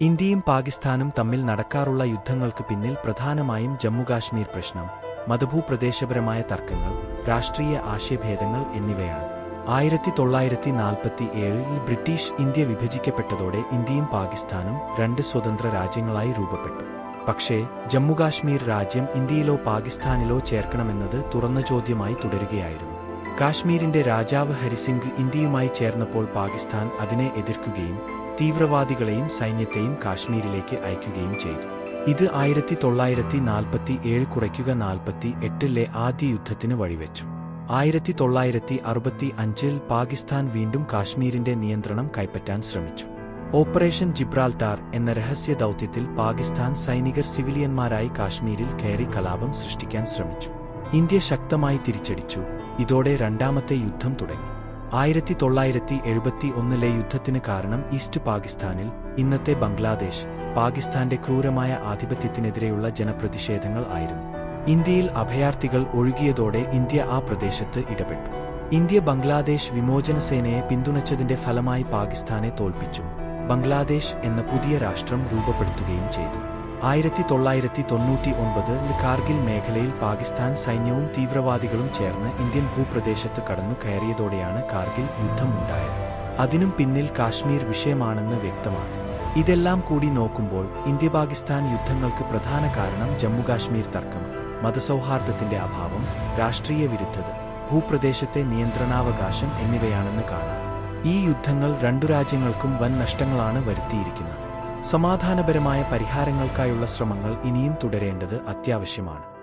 ഇന്ത്യയും പാകിസ്ഥാനും തമ്മിൽ നടക്കാറുള്ള യുദ്ധങ്ങൾക്ക് പിന്നിൽ പ്രധാനമായും ജമ്മുകാശ്മീർ പ്രശ്നം മതഭൂപ്രദേശപരമായ തർക്കങ്ങൾ രാഷ്ട്രീയ ആശയഭേദങ്ങൾ എന്നിവയാണ്. ആയിരത്തി തൊള്ളായിരത്തി നാൽപ്പത്തി ഏഴിൽ ബ്രിട്ടീഷ് ഇന്ത്യ വിഭജിക്കപ്പെട്ടതോടെ ഇന്ത്യയും പാകിസ്ഥാനും രണ്ട് സ്വതന്ത്ര രാജ്യങ്ങളായി രൂപപ്പെട്ടു. പക്ഷേ ജമ്മുകാശ്മീർ രാജ്യം ഇന്ത്യയിലോ പാകിസ്ഥാനിലോ ചേർക്കണമെന്നത് തുറന്ന ചോദ്യമായി തുടരുകയായിരുന്നു. കാശ്മീരിന്റെ രാജാവ് ഹരിസിംഗ് ഇന്ത്യയുമായി ചേർന്നപ്പോൾ പാകിസ്ഥാൻ അതിനെ എതിർക്കുകയും തീവ്രവാദികളെയും സൈന്യത്തെയും കാശ്മീരിലേക്ക് അയക്കുകയും ചെയ്തു. ഇത് ആയിരത്തി തൊള്ളായിരത്തി നാൽപ്പത്തി ഏഴ് കുറയ്ക്കുക നാൽപ്പത്തി എട്ടിലെ ആദ്യ യുദ്ധത്തിന് വഴിവെച്ചു. ആയിരത്തി തൊള്ളായിരത്തി അറുപത്തി അഞ്ചിൽ പാകിസ്ഥാൻ വീണ്ടും കാശ്മീരിന്റെ നിയന്ത്രണം കൈപ്പറ്റാൻ ശ്രമിച്ചു. ഓപ്പറേഷൻ ജിബ്രാൾട്ടാർ എന്ന രഹസ്യ ദൗത്യത്തിൽ പാകിസ്ഥാൻ സൈനികർ സിവിലിയന്മാരായി കാശ്മീരിൽ കയറി കലാപം സൃഷ്ടിക്കാൻ ശ്രമിച്ചു. ഇന്ത്യ ശക്തമായി തിരിച്ചടിച്ചു. ഇതോടെ രണ്ടാമത്തെ യുദ്ധം തുടങ്ങി. ആയിരത്തി തൊള്ളായിരത്തി എഴുപത്തി ഒന്നിലെ യുദ്ധത്തിന് കാരണം ഈസ്റ്റ് പാകിസ്ഥാനിൽ ഇന്നത്തെ ബംഗ്ലാദേശ് പാകിസ്ഥാന്റെ ക്രൂരമായ ആധിപത്യത്തിനെതിരെയുള്ള ജനപ്രതിഷേധങ്ങൾ ആയിരുന്നു. ഇന്ത്യയിൽ അഭയാർത്ഥികൾ ഒഴുകിയതോടെ ഇന്ത്യ ആ പ്രദേശത്ത് ഇടപെട്ടു. ഇന്ത്യ ബംഗ്ലാദേശ് വിമോചന സേനയെ പിന്തുണച്ചതിന്റെ ഫലമായി പാകിസ്ഥാനെ തോൽപ്പിച്ചു. ബംഗ്ലാദേശ് എന്ന പുതിയ രാഷ്ട്രം രൂപപ്പെടുത്തുകയും ചെയ്തു. ആയിരത്തി തൊള്ളായിരത്തി തൊണ്ണൂറ്റി ഒൻപത് കാർഗിൽ മേഖലയിൽ പാകിസ്ഥാൻ സൈന്യവും തീവ്രവാദികളും ചേർന്ന് ഇന്ത്യൻ ഭൂപ്രദേശത്ത് കടന്നു കയറിയതോടെയാണ് കാർഗിൽ യുദ്ധമുണ്ടായത്. അതിനും പിന്നിൽ കാശ്മീർ വിഷയമാണെന്ന് വ്യക്തമാണ്. ഇതെല്ലാം കൂടി നോക്കുമ്പോൾ ഇന്ത്യ പാകിസ്ഥാൻ യുദ്ധങ്ങൾക്ക് പ്രധാന കാരണം ജമ്മുകാശ്മീർ തർക്കം മതസൗഹാർദ്ദത്തിന്റെ അഭാവം രാഷ്ട്രീയ വിരുദ്ധത ഭൂപ്രദേശത്തെ നിയന്ത്രണാവകാശം എന്നിവയാണെന്ന് കാണാം. ഈ യുദ്ധങ്ങൾ രണ്ടു രാജ്യങ്ങൾക്കും വൻ നഷ്ടങ്ങളാണ് വരുത്തിയിരിക്കുന്നത്. സമാധാനപരമായ പരിഹാരങ്ങൾക്കായുള്ള ശ്രമങ്ങൾ ഇനിയും തുടരേണ്ടത് അത്യാവശ്യമാണ്.